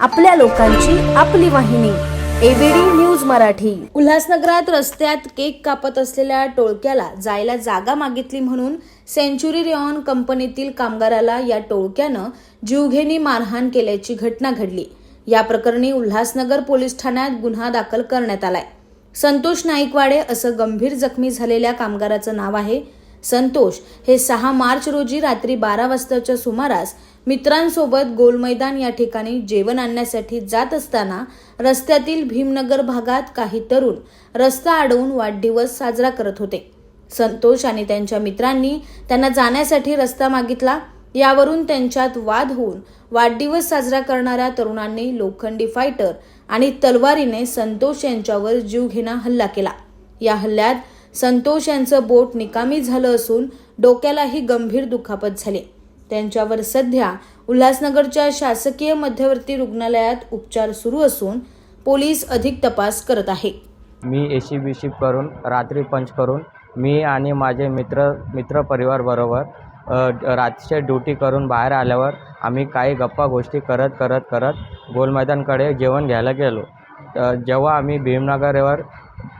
आपल्या लोकांची आपली वाहिनी. ABD news Marathi. उल्हासनगरात रस्त्यात केक कापत असलेल्या टोळक्याला जायला जागा मागितली म्हणून सेंचुरी रेऑन कंपनीतील कामगाराला या टोळक्यानं जीवघेणी मारहाण केल्याची घटना घडली. या प्रकरणी उल्हासनगर पोलीस ठाण्यात गुन्हा दाखल करण्यात आलाय. संतोष नाईकवाडे असं गंभीर जखमी झालेल्या कामगाराचं नाव आहे संतोष हे सहा मार्च रोजी रात्री बारा वाजताच्या सुमारास मित्रांसोबत गोल मैदान या ठिकाणी जेवण आणण्यासाठी जात असताना रस्त्यातील भीमनगर भागात काही तरुण रस्ता अडवून वाढदिवस साजरा करत होते. संतोष आणि त्यांच्या मित्रांनी त्यांना जाण्यासाठी रस्ता मागितला. यावरून त्यांच्यात वाद होऊन वाढदिवस साजरा करणाऱ्या तरुणांनी लोखंडी फायटर आणि तलवारीने संतोष यांच्यावर जीवघेणा हल्ला केला. या हल्ल्यात संतोष यांचं बोट निकामी झालं असून डोक्यालाही गंभीर दुखापत झाली. त्यांच्यावर सध्या उल्हासनगरच्या शासकीय मध्यवर्ती रुग्णालयात उपचार सुरू असून पोलीस अधिक तपास करत आहे. मी ए सी बी करून रात्री पंच करून मी आणि माझे मित्र मित्र परिवारबरोबर अ, रातचे ड्युटी करून बाहेर आल्यावर आम्ही काही गप्पा गोष्टी करत करत करत गोल मैदानकडे जेवण घ्यायला गेलो. जेव्हा आम्ही भीमनगरवर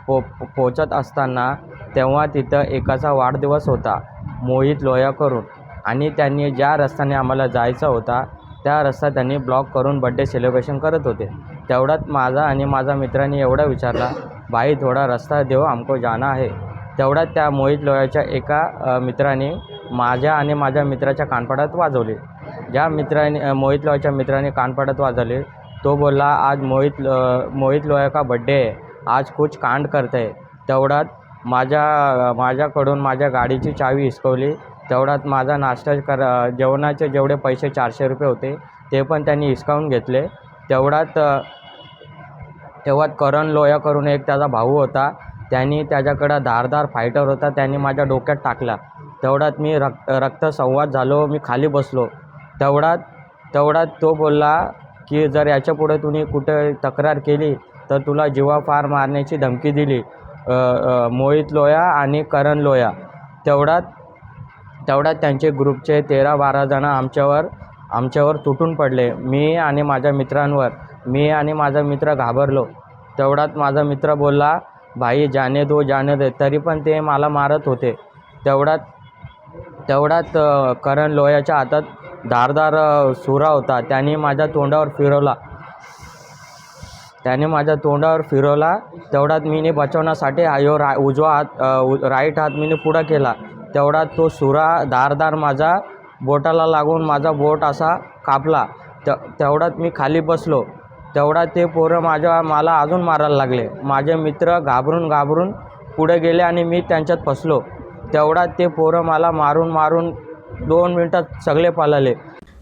पो पोचत असताना तेव्हा तिथं एकाचा वाढदिवस होता. मोहित लोया करून. आणि त्यांनी ज्या रस्त्याने आम्हाला जायचा होता त्या रस्ता त्यांनी ब्लॉक करून बड्डे सेलिब्रेशन करत होते. तेवढ्यात माझा आणि माझा मित्रांनी एवढा विचारला भाई थोडा रस्ता देव आमको जाना आहे. तेवढ्यात त्या मोहित लोयाच्या एका मित्राने माझ्या आणि माझ्या मित्राच्या कानपाडात वाजवले. ज्या मित्राने मोहित लोयाच्या मित्राने कानपाडात वाजवले तो बोलला आज मोहित लो- मोहित लोया का बड्डे आहे? आज कुछ कांड करते. तेवढ्यात माझ्या माझ्याकडून माझ्या गाडीची चावी हिसकवली. तेवढ्यात माझा नाश्ता कर जेवणाचे जेवढे पैसे चारशे रुपये होते ते पण त्यांनी हिसकावून घेतले. तेवढ्यात तेव्हा तेव्हात करण लोया करून एक त्याचा भाऊ होता. त्यांनी त्याच्याकडं धारदार फायटर होता. त्यांनी माझ्या डोक्यात टाकला. तेवढ्यात मी रक्त रक्तसंवाद झालो. मी खाली बसलो. तेवढ्यात तेवढ्यात तो बोलला की जर याच्यापुढे तुम्ही कुठे तक्रार केली तर तुला जीवा फार मारण्याची धमकी दिली. मोहित लोया आणि करण लोया. तेवढ्यात तेवढ्यात त्यांचे ग्रुपचे तेरा बारा जणं आमच्यावर आमच्यावर तुटून पडले. मी आणि माझ्या मित्रांवर मी आणि माझा मित्र घाबरलो. तेवढ्यात माझा मित्र बोलला भाई जाने दो जाने दे. तरी पण ते मला मारत होते. तेवढ्यात तेवढ्यात करण लोयाच्या हातात धारदार सुरा होता. त्याने माझ्या तोंडावर फिरवला. त्याने माझ्या तोंडावर फिरवला. तेवढ्यात मीने बचावण्यासाठी आयो रा उजवा हात उ राईट हात मीने पुढं केला. तेवढ्यात तो सुरा धारदार माझा बोटाला लागून माझा बोट असा कापला. त तेवढ्यात मी खाली बसलो. तेवढ्यात ते पोरं माझ्या मला अजून मारायला लागले. माझे मित्र घाबरून घाबरून पुढे गेले आणि मी त्यांच्यात फसलो. तेवढ्यात ते पोरं मला मारून मारून दोन मिनटात सगळे पळाले.